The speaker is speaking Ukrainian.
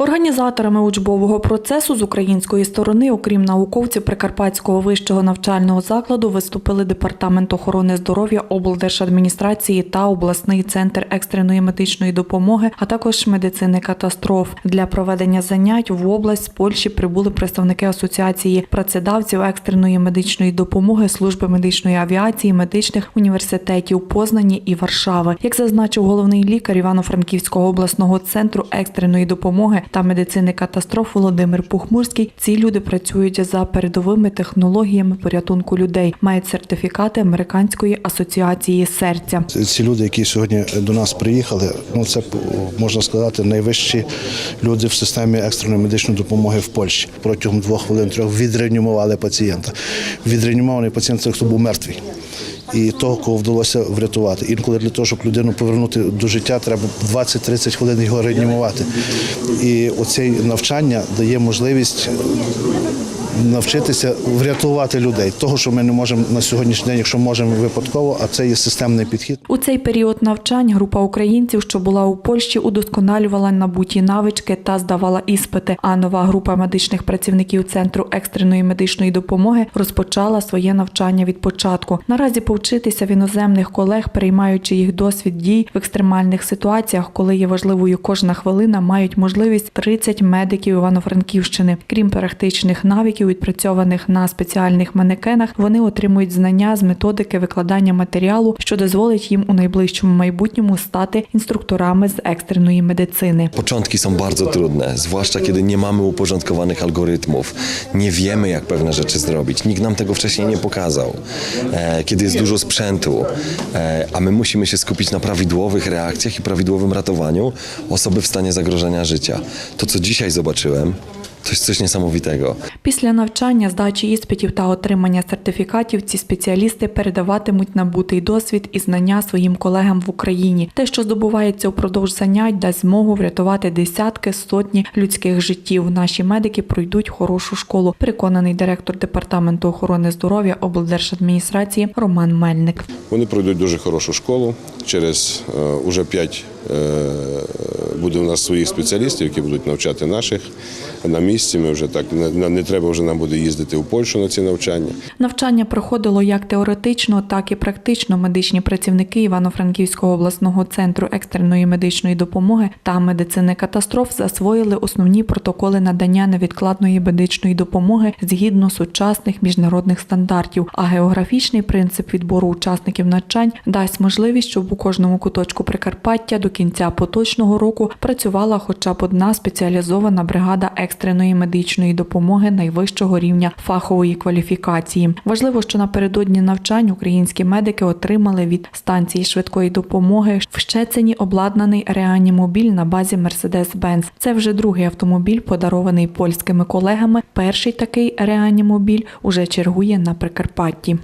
Організаторами учбового процесу з української сторони, окрім науковців Прикарпатського вищого навчального закладу, виступили Департамент охорони здоров'я облдержадміністрації та обласний центр екстреної медичної допомоги, а також медицини катастроф. Для проведення занять в область з Польщі прибули представники асоціації працедавців екстреної медичної допомоги, служби медичної авіації, медичних університетів Познані і Варшави. Як зазначив головний лікар Івано-Франківського обласного центру екстреної допомоги та медицини катастроф Володимир Пухмурський, ці люди працюють за передовими технологіями порятунку людей, мають сертифікати Американської асоціації серця. Ці люди, які сьогодні до нас приїхали, ну це можна сказати найвищі люди в системі екстреної медичної допомоги в Польщі. Протягом двох хвилин трьох відреанімували пацієнта. Відреанімований пацієнт це хто був мертвий. І того, кого вдалося врятувати. Інколи для того, щоб людину повернути до життя, треба 20-30 хвилин його реанімувати. І оце навчання дає можливість навчитися врятувати людей. Того, що ми не можемо на сьогоднішній день, якщо можемо випадково, а це є системний підхід. У цей період навчань група українців, що була у Польщі, удосконалювала набуті навички та здавала іспити. А нова група медичних працівників центру екстреної медичної допомоги розпочала своє навчання від початку. Наразі повчитися в іноземних колег, переймаючи їх досвід дій в екстремальних ситуаціях, коли є важливою кожна хвилина, мають можливість 30 медиків Івано-Франківщини. Крім практичних навиків, відпрацьованих на спеціальних манекенах, вони отримують знання з методики викладання матеріалу, що дозволить їм у найближчому майбутньому stати instruktorami z ekstrenej medycyny. Początki są bardzo trudne, zwłaszcza kiedy nie mamy uporządkowanych algorytmów, nie wiemy, jak pewne rzeczy zrobić. Nikt nam tego wcześniej nie pokazał. E, kiedy jest dużo sprzętu, e, a my musimy się skupić na prawidłowych reakcjach i prawidłowym ratowaniu osoby w stanie zagrożenia życia. To, co dzisiaj zobaczyłem, jest coś niesamowitego. Після навчання, здачі іспитів та отримання сертифікатів ці спеціалісти передаватимуть набутий досвід і знання своїм колегам в Україні. Те, що здобувається упродовж занять, дасть змогу врятувати десятки, сотні людських життів. Наші медики пройдуть хорошу школу. Переконаний директор департаменту охорони здоров'я облдержадміністрації Роман Мельник. Вони пройдуть дуже хорошу школу. Через е, уже п'ять буде у нас своїх спеціалістів, які будуть навчати наших на місці. Ми вже так не, не треба вже нам буде їздити у Польщу на ці навчання. Навчання проходило як теоретично, так і практично. Медичні працівники Івано-Франківського обласного центру екстреної медичної допомоги та медицини катастроф засвоїли основні протоколи надання невідкладної медичної допомоги згідно сучасних міжнародних стандартів. А географічний принцип відбору учасників навчань дасть можливість, щоб у кожному куточку Прикарпаття до кінця поточного року працювала хоча б одна спеціалізована бригада екстреної медичної допомоги найвищого рівня фахової кваліфікації. Важливо, що напередодні навчань українські медики отримали від станції швидкої допомоги в Щецині обладнаний реанімобіль на базі Mercedes-Benz. Це вже другий автомобіль, подарований польськими колегами. Перший такий реанімобіль уже чергує на Прикарпатті.